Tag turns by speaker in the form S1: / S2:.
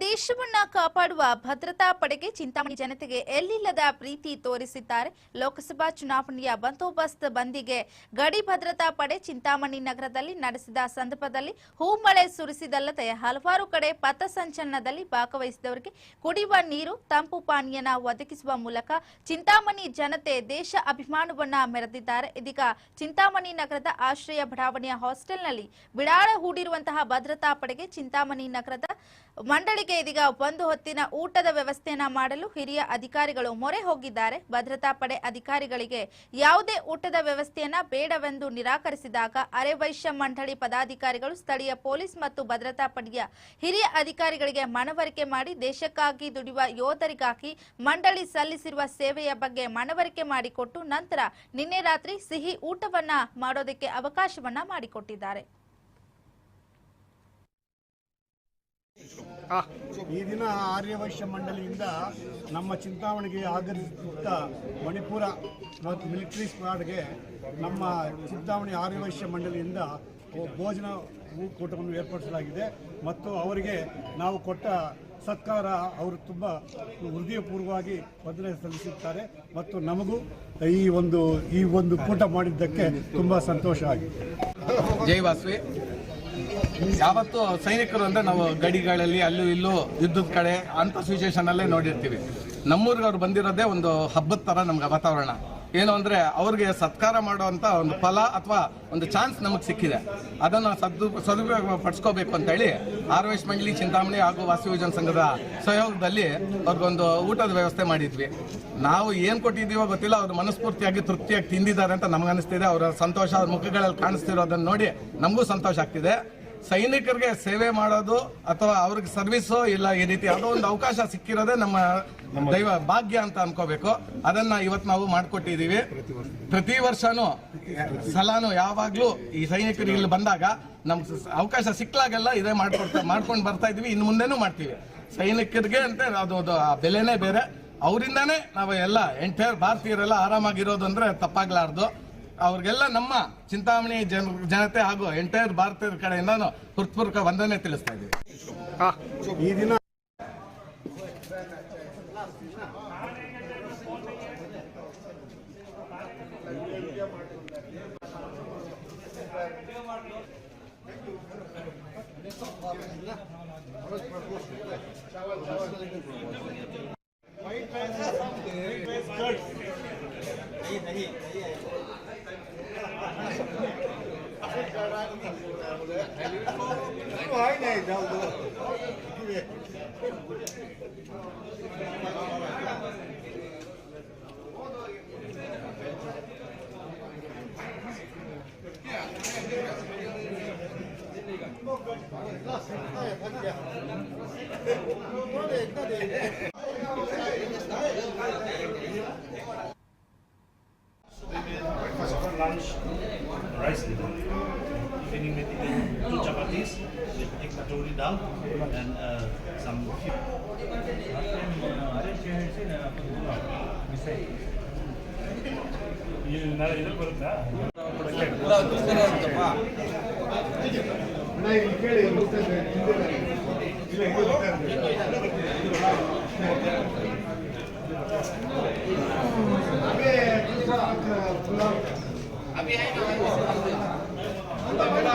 S1: ದೇಶವನ್ನ ಕಾಪಾಡುವ ಭದ್ರತಾ ಪಡೆಗೆ ಚಿಂತಾಮಣಿ ಜನತೆಗೆ ಎಲ್ಲಿಲ್ಲದ ಪ್ರೀತಿ ತೋರಿಸಿದ್ದಾರೆ. ಲೋಕಸಭಾ ಚುನಾವಣೆಯ ಬಂದೋಬಸ್ತ್ ಬಂದಿಗೆ ಗಡಿ ಭದ್ರತಾ ಪಡೆ ಚಿಂತಾಮಣಿ ನಗರದಲ್ಲಿ ನಡೆಸಿದ ಸಂದರ್ಭದಲ್ಲಿ ಹೂಮಳೆ ಸುರಿಸಿದಲ್ಲದೆ ಹಲವಾರು ಕಡೆ ಪಥಸಂಚಲನದಲ್ಲಿ ಭಾಗವಹಿಸಿದವರಿಗೆ ಕುಡಿಯುವ ನೀರು, ತಂಪು ಪಾನೀಯನ ಒದಗಿಸುವ ಮೂಲಕ ಚಿಂತಾಮಣಿ ಜನತೆ ದೇಶ ಅಭಿಮಾನವನ್ನ ಮೆರೆದಿದ್ದಾರೆ. ಇದೀಗ ಚಿಂತಾಮಣಿ ನಗರದ ಆಶ್ರಯ ಬಡಾವಣೆಯ ಹಾಸ್ಟೆಲ್ನಲ್ಲಿ ಬಿಡಾಳ ಹೂಡಿರುವಂತಹ ಭದ್ರತಾ ಪಡೆಗೆ ಚಿಂತಾಮಣಿ ನಗರದ ಮಂಡಳಿಗೆ ಇದೀಗ ಒಂದು ಹೊತ್ತಿನ ಊಟದ ವ್ಯವಸ್ಥೆಯನ್ನ ಮಾಡಲು ಹಿರಿಯ ಅಧಿಕಾರಿಗಳು ಮೊರೆ ಹೋಗಿದ್ದಾರೆ. ಭದ್ರತಾ ಪಡೆ ಅಧಿಕಾರಿಗಳಿಗೆ ಯಾವುದೇ ಊಟದ ವ್ಯವಸ್ಥೆಯನ್ನ ಬೇಡವೆಂದು ನಿರಾಕರಿಸಿದಾಗ ಅರೆವೈಶ್ಯ ಮಂಡಳಿ ಪದಾಧಿಕಾರಿಗಳು, ಸ್ಥಳೀಯ ಪೊಲೀಸ್ ಮತ್ತು ಭದ್ರತಾ ಪಡೆಯ ಹಿರಿಯ ಅಧಿಕಾರಿಗಳಿಗೆ ಮನವರಿಕೆ ಮಾಡಿ ದೇಶಕ್ಕಾಗಿ ದುಡಿಯುವ ಯೋಧರಿಗಾಗಿ ಮಂಡಳಿ ಸಲ್ಲಿಸಿರುವ ಸೇವೆಯ ಬಗ್ಗೆ ಮನವರಿಕೆ ಮಾಡಿಕೊಟ್ಟು ನಂತರ ನಿನ್ನೆ ರಾತ್ರಿ ಸಿಹಿ ಊಟವನ್ನ ಮಾಡೋದಕ್ಕೆ ಅವಕಾಶವನ್ನ ಮಾಡಿಕೊಟ್ಟಿದ್ದಾರೆ.
S2: ಈ ದಿನ ಆರ್ಯವೈಶ್ಯ ಮಂಡಳಿಯಿಂದ ನಮ್ಮ ಚಿಂತಾಮಣಿಗೆ ಆಗಮಿಸುತ್ತ ಮಣಿಪುರ ಮತ್ತು ಮಿಲಿಟರಿ ಸ್ಕ್ವಾಡ್ಗೆ ನಮ್ಮ ಚಿಂತಾಮಣಿ ಆರ್ಯವೈಶ್ಯ ಮಂಡಳಿಯಿಂದ ಭೋಜನ ಕೂಟವನ್ನು ಏರ್ಪಡಿಸಲಾಗಿದೆ. ಮತ್ತು ಅವರಿಗೆ ನಾವು ಕೊಟ್ಟ ಸತ್ಕಾರ ಅವರು ತುಂಬ ಹೃದಯಪೂರ್ವವಾಗಿ ವಂದನೆ ಸಲ್ಲಿಸುತ್ತಾರೆ. ಮತ್ತು ನಮಗೂ ಈ ಒಂದು ಈ ಒಂದು ಕೂಟ ಮಾಡಿದ್ದಕ್ಕೆ ತುಂಬ ಸಂತೋಷ ಆಗಿದೆ.
S3: ಜೈ ವಾಸವಿ. ಯಾವತ್ತು ಸೈನಿಕರು ಅಂದ್ರೆ ನಾವು ಗಡಿಗಳಲ್ಲಿ ಅಲ್ಲೂ ಇಲ್ಲೂ ಯುದ್ಧದ ಕಡೆ ಅಂತ ಸಿಚುವೇಶನ್ ಅಲ್ಲೇ ನೋಡಿರ್ತೀವಿ. ನಮ್ಮೂರಿಗೆ ಅವ್ರು ಬಂದಿರೋದೇ ಒಂದು ಹಬ್ಬದ ತರ ನಮ್ಗೆ ವಾತಾವರಣ. ಏನು ಅಂದ್ರೆ ಅವ್ರಿಗೆ ಸತ್ಕಾರ ಮಾಡುವಂತ ಒಂದು ಫಲ ಅಥವಾ ಒಂದು ಚಾನ್ಸ್ ನಮಗೆ ಸಿಕ್ಕಿದೆ. ಅದನ್ನ ಸದ್ದು ಸದುಪಯೋಗ ಪಡಿಸ್ಕೋಬೇಕು ಅಂತ ಹೇಳಿ ಆರ್ವೇಶ್ ಮಂಡಳಿ, ಚಿಂತಾಮಣಿ ಹಾಗೂ ವಾಸವಿಜನ್ ಸಂಘದ ಸಹಯೋಗದಲ್ಲಿ ಅವ್ರಿಗೊಂದು ಊಟದ ವ್ಯವಸ್ಥೆ ಮಾಡಿದ್ವಿ. ನಾವು ಏನು ಕೊಟ್ಟಿದ್ದೀವೋ ಗೊತ್ತಿಲ್ಲ, ಅವ್ರು ಮನಸ್ಫೂರ್ತಿಯಾಗಿ ತೃಪ್ತಿಯಾಗಿ ತಿಂದಿದ್ದಾರೆ ಅಂತ ನಮ್ಗನ್ನಿಸ್ತಿದೆ. ಅವರ ಸಂತೋಷ ಅವ್ರ ಮುಖಗಳಲ್ಲಿ ಕಾಣಿಸ್ತಿರೋದನ್ನು ನೋಡಿ ನಮಗೂ ಸಂತೋಷ ಆಗ್ತಿದೆ. ಸೈನಿಕರಿಗೆ ಸೇವೆ ಮಾಡೋದು ಅಥವಾ ಅವ್ರಿಗೆ ಸರ್ವಿಸು ಇಲ್ಲ ಈ ರೀತಿ ಯಾವುದೋ ಒಂದು ಅವಕಾಶ ಸಿಕ್ಕಿರೋದೇ ನಮ್ಮ ದೈವ ಭಾಗ್ಯ ಅಂತ ಅನ್ಕೋಬೇಕು. ಅದನ್ನ ಇವತ್ತು ನಾವು ಮಾಡ್ಕೊಟ್ಟಿದೀವಿ ಪ್ರತಿ ವರ್ಷನೂ ಸಲಾನು ಯಾವಾಗ್ಲೂ ಈ ಸೈನಿಕರು ಇಲ್ಲಿ ಬಂದಾಗ ನಮ್ಗೆ ಅವಕಾಶ ಸಿಕ್ಲಾಗೆಲ್ಲ ಇದೇ ಮಾಡ್ಕೊಡ್ತಾ ಮಾಡ್ಕೊಂಡು ಬರ್ತಾ ಇದೀವಿ. ಇನ್ನು ಮುಂದೆನೂ ಮಾಡ್ತೀವಿ. ಸೈನಿಕರಿಗೆ ಅಂತ ಅದು ಅದು ಆ ಬೆಲೆನೇ ಬೇರೆ. ಅವರಿಂದಾನೇ ನಾವು ಎಲ್ಲ ಎಂಟೈರ್ ಭಾರತೀಯರೆಲ್ಲ ಆರಾಮಾಗಿರೋದು ಅಂದ್ರೆ ತಪ್ಪಾಗ್ಲಾರ್ದು. ಅವ್ರಿಗೆಲ್ಲ ನಮ್ಮ ಚಿಂತಾಮಣಿ ಜನ ಜನತೆ ಹಾಗೂ ಎಂಟೈರ್ ಭಾರತದ ಕಡೆಯಿಂದ ಹೃತ್ಪೂರ್ವಕ ವಂದನೆ ತಿಳಿಸ್ತಾ ಇದ್ದೀವಿ.
S2: ಈ ದಿನ
S4: Yeah. Rice dito. Evening may taken two chapatis, with the paturi dal, and uh, some अभी आई ना